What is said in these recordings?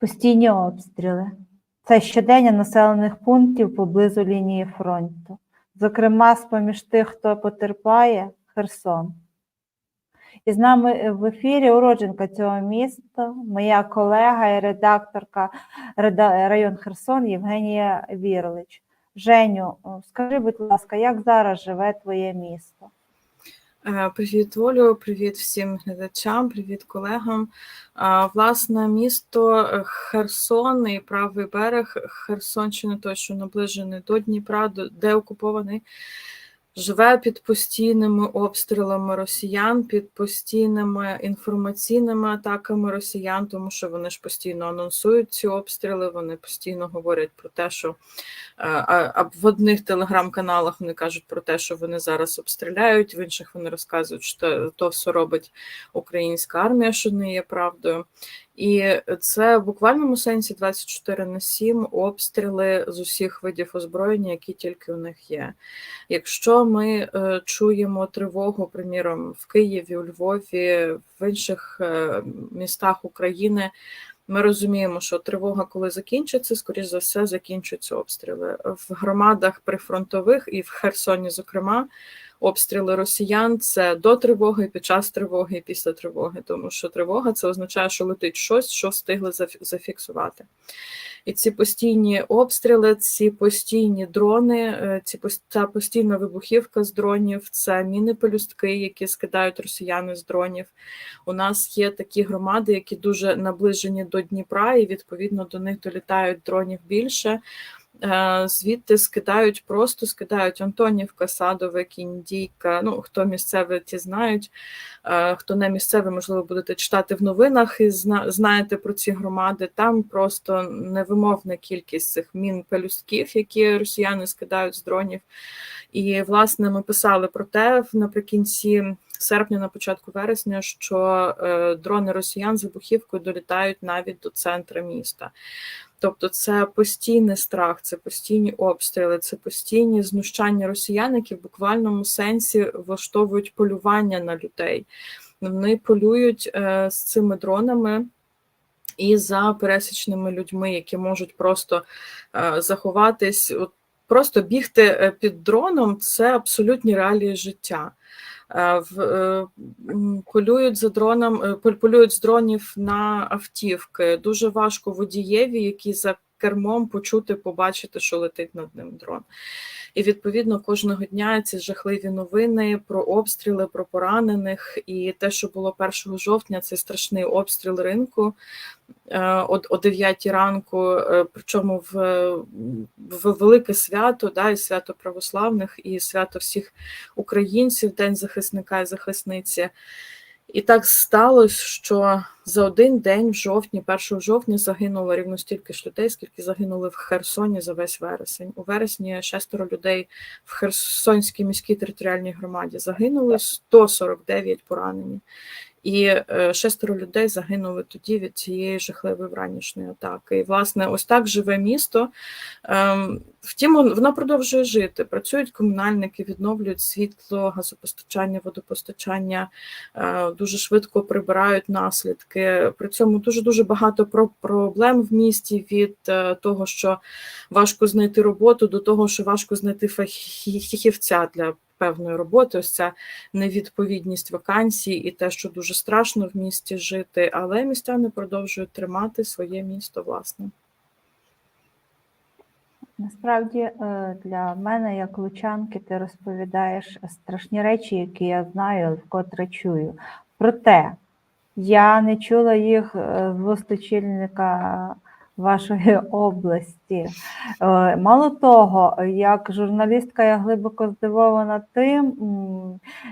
Постійні обстріли. Це щодення населених пунктів поблизу лінії фронту. Зокрема, з-поміж тих, хто потерпає, Херсон. І з нами в ефірі уродженка цього міста, моя колега і редакторка район Херсон Євгенія Вірлич. Женю, скажи, будь ласка, як зараз живе твоє місто? Е, Привіт, Олю, привіт всім глядачам, привіт колегам. Власне, місто е, Херсон і правий берег Херсонщини, точно наближений до Дніпра, де окупований, живе під постійними обстрілами росіян, під постійними інформаційними атаками росіян, тому що вони ж постійно анонсують ці обстріли, вони постійно говорять про те, що Е, А в одних телеграм-каналах вони кажуть про те, що вони зараз обстріляють, в інших вони розказують, що то все робить українська армія, що не є правдою. І це в буквальному сенсі 24 на 7 обстріли з усіх видів озброєння, які тільки у них є. Якщо ми е, чуємо тривогу, приміром, в Києві, у Львові, в інших е, містах України, ми розуміємо, що тривога, коли закінчиться, скоріш за все, закінчаться обстріли в громадах прифронтових і в Херсоні, зокрема, обстріли росіян це до тривоги, під час тривоги і після тривоги, тому що тривога це означає, що летить щось, що встигли зафі- зафіксувати. І ці постійні обстріли, ці постійні дрони, е, ці ця постійна вибухівка з дронів, це міни-пелюстки, які скидають росіяни з дронів. У нас є такі громади, які дуже наближені до Дніпра, і відповідно до них долітають дронів більше. Е, Звідти скидають, просто скидають Антонівка, Садове, Кіндійка. Ну, хто місцевий, ті знають. Е, Хто не місцевий, можливо, будете читати в новинах і зна- знаєте про ці громади. Там просто невимовна кількість цих мін пелюстків, які росіяни скидають з дронів. І власне ми писали про те наприкінці серпня, на початку вересня, що е, дрони росіян з вибухівкою долітають навіть до центра міста. Тобто це постійний страх, це постійні обстріли, це постійні знущання росіян, які в буквальному сенсі влаштовують полювання на людей. Вони полюють е, з цими дронами. І за пересічними людьми, які можуть просто е, заховатись, просто бігти під дроном це абсолютні реалії життя. Е, е, Полюють за дроном, е, полюють з дронів на автівки. Дуже важко водієві, які за кермом почути, побачити, що летить над ним дрон. І відповідно кожного дня ці жахливі новини про обстріли, про поранених, і те, що було 1 жовтня, це страшний обстріл ринку е, о, о 9 ранку, е, причому в, в велике свято, да, і свято православних, і свято всіх українців, День захисника і захисниці. І так сталося, що за один день в жовтні, 1 жовтня, загинуло рівно стільки ж людей, скільки загинули в Херсоні за весь вересень. У вересні шестеро людей в Херсонській міській територіальній громаді загинули, 149 поранені. І е, шестеро людей загинули тоді від цієї жахливої вранішньої атаки. І, власне, ось так живе місто. Ем, Втім, вон- воно продовжує жити. Працюють комунальники, відновлюють світло, газопостачання, водопостачання, е, дуже швидко прибирають наслідки. При цьому дуже дуже багато про проблем в місті від е, того, що важко знайти роботу, до того, що важко знайти фахі- фахівця для певної роботи. Ось ця невідповідність вакансій і те, що дуже страшно в місті жити, але містяни продовжують тримати своє місто власне. Насправді е, для мене, як лучанки, ти розповідаєш страшні речі, які я знаю, вкотре чую. Проте я не чула їх е, з вуст очільника вашої області. Е, Мало того, як журналістка, я глибоко здивована тим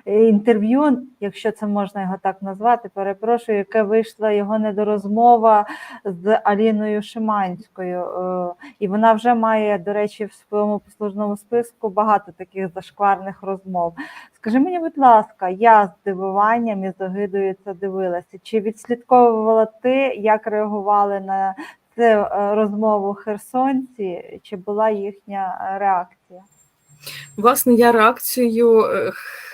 інтерв'ю, якщо це можна його так назвати, перепрошую, яке вийшла його недорозмова з Аліною Шиманською. Е, І вона вже має, до речі, в своєму послужному списку багато таких зашкварних розмов. Скажи мені, будь ласка, я з здивуванням і з огидою це дивилася. Чи відслідковувала ти, як реагували на цю е, розмову херсонці? Чи була їхня реакція? Власне, я реакцію е,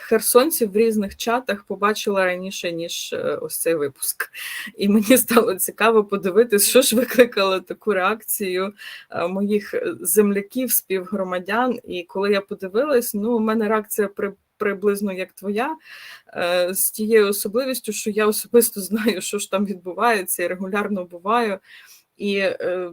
херсонців в різних чатах побачила раніше, ніж е, ось цей випуск. І мені стало цікаво подивитись, що ж викликало таку реакцію моїх земляків, співгромадян. І коли я подивилась, ну, у мене реакція при. Приблизно як твоя, з тією особливістю, що я особисто знаю, що ж там відбувається, і регулярно буваю. І е,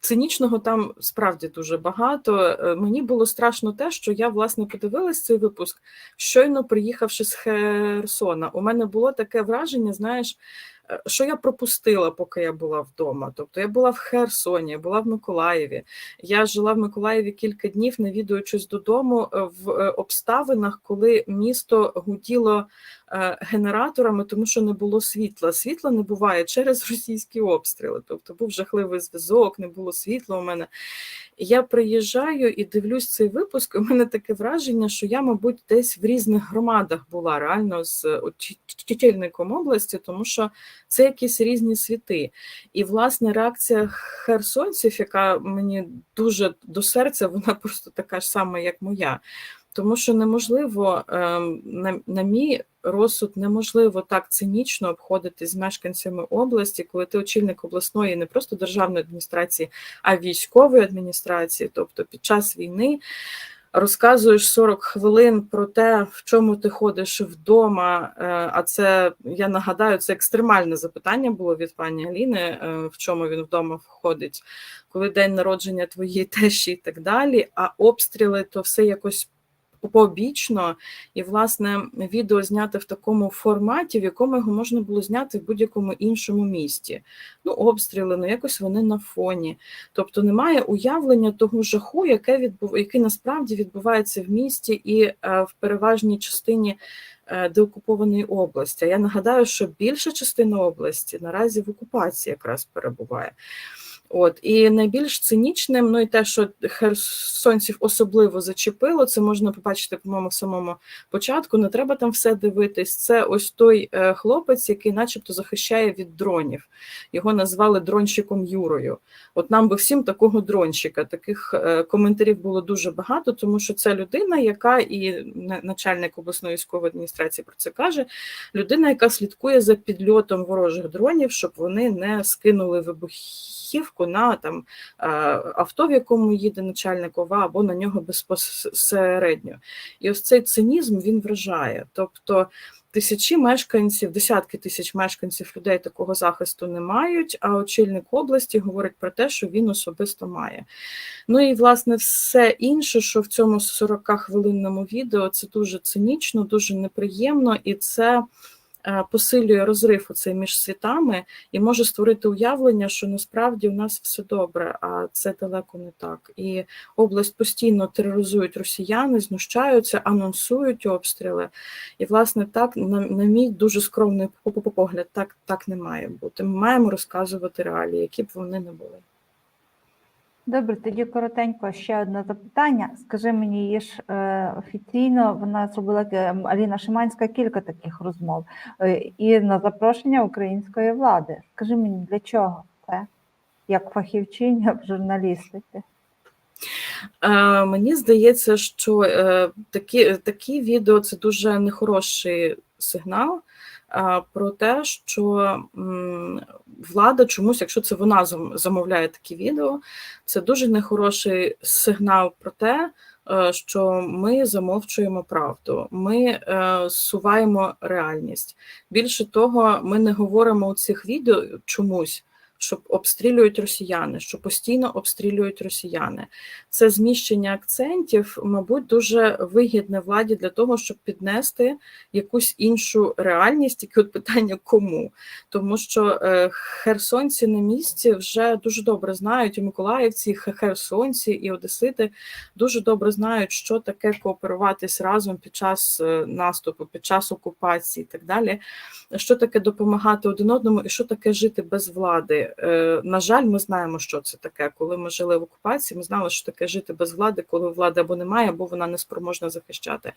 цинічного там справді дуже багато. Е, Мені було страшно те, що я власне подивилась цей випуск, щойно приїхавши з Херсона. У мене було таке враження, знаєш, е, що я пропустила, поки я була вдома. Тобто я була в Херсоні, я була в Миколаєві. Я жила в Миколаєві кілька днів, навідуючись додому в обставинах, коли місто гуділо генераторами, тому що не було світла. Світла не буває через російські обстріли. Тобто був жахливий зв'язок, не було світла у мене. Я приїжджаю і дивлюсь цей випуск. і У мене таке враження, що я, мабуть, десь в різних громадах була реально з чечільником області, тому що це якісь різні світи. І власне реакція херсонців, яка мені дуже до серця, вона просто така ж сама, як моя. Тому що неможливо, ем, на, мій розсуд, неможливо так цинічно обходити з мешканцями області, коли ти очільник обласної не просто державної адміністрації, а військової адміністрації, тобто під час війни. Розказуєш 40 хвилин про те, в чому ти ходиш вдома. е, А це я нагадаю, це екстремальне запитання було від пані Аліни, е, в чому він вдома входить, коли день народження твоєї тещі і так далі. А обстріли то все якось побічно, і власне відео зняте в такому форматі, в якому його можна було зняти в будь-якому іншому місті. Ну, обстріли, ну якось вони на фоні. Тобто немає уявлення того жаху, яке відбув, який насправді відбувається в місті і е, в переважній частині е, деокупованої області. Я нагадаю, що більша частина області наразі в окупації якраз перебуває. От і найбільш цинічним, ну і те, що херсонців особливо зачепило, це можна побачити, по-моєму, самому початку. Не треба там все дивитись. Це ось той е, хлопець, який, начебто, захищає від дронів. Його назвали дронщиком Юрою. От нам би всім такого дронщика. Таких е, коментарів було дуже багато, тому що це людина, яка і на- начальник обласної військової адміністрації про це каже. Людина, яка слідкує за підльотом ворожих дронів, щоб вони не скинули вибухівку на там е, авто, в якому їде начальник ОВА, або на нього безпосередньо. І ось цей цинізм він вражає. Тобто тисячі мешканців, десятки тисяч мешканців людей такого захисту не мають, а очільник області говорить про те, що він особисто має. Ну і власне все інше, що в цьому 40-хвилинному відео, це дуже цинічно, дуже неприємно, і це посилює розрив оцей між світами і може створити уявлення, що насправді у нас все добре, а це далеко не так. І область постійно тероризують росіяни, знущаються, анонсують обстріли. І, власне, так, на, на мій дуже скромний по- по- погляд, так, так не має бути. Ми маємо розказувати реалії, які б вони не були. Добре, тоді коротенько ще одне запитання. Скажи мені, є ж е, офіційно вона зробила е, Аліна Шиманська кілька таких розмов е, і на запрошення української влади. Скажи мені, для чого це? Як фахівчиня в журналістиці? Е, мені здається, що е, такі, такі відео це дуже нехороший сигнал е, про те, що влада чомусь, якщо це вона зам- замовляє такі відео, це дуже нехороший сигнал про те, що ми замовчуємо правду, ми суваємо реальність. Більше того, ми не говоримо у цих відео чомусь. Що обстрілюють росіяни, що постійно обстрілюють росіяни. Це зміщення акцентів, мабуть, дуже вигідне владі для того, щоб піднести якусь іншу реальність, тільки от питання кому. Тому що е, херсонці на місці вже дуже добре знають, і миколаївці, і херсонці, і одесити дуже добре знають, що таке кооперуватись разом під час е, наступу, під час окупації і так далі. Що таке допомагати один одному, і що таке жити без влади. Е, На жаль, ми знаємо, що це таке. Коли ми жили в окупації, ми знали, що таке жити без влади, коли влади або немає, або вона не спроможна захищати.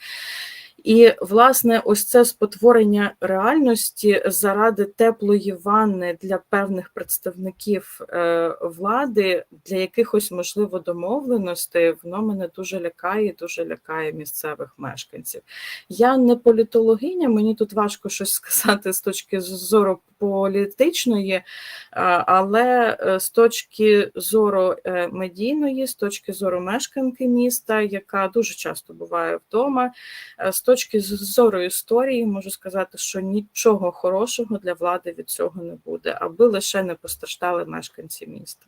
І, власне, ось це спотворення реальності заради теплої ванни для певних представників е, влади, для якихось, можливо, домовленостей, воно мене дуже лякає, і дуже лякає місцевих мешканців. Я не політологиня, мені тут важко щось сказати з точки зору політичної, е, але е, з точки зору медійної, з точки зору мешканки міста, яка дуже часто буває вдома, з точки зору історії, можу сказати, що нічого хорошого для влади від цього не буде, аби лише не постраждали мешканці міста.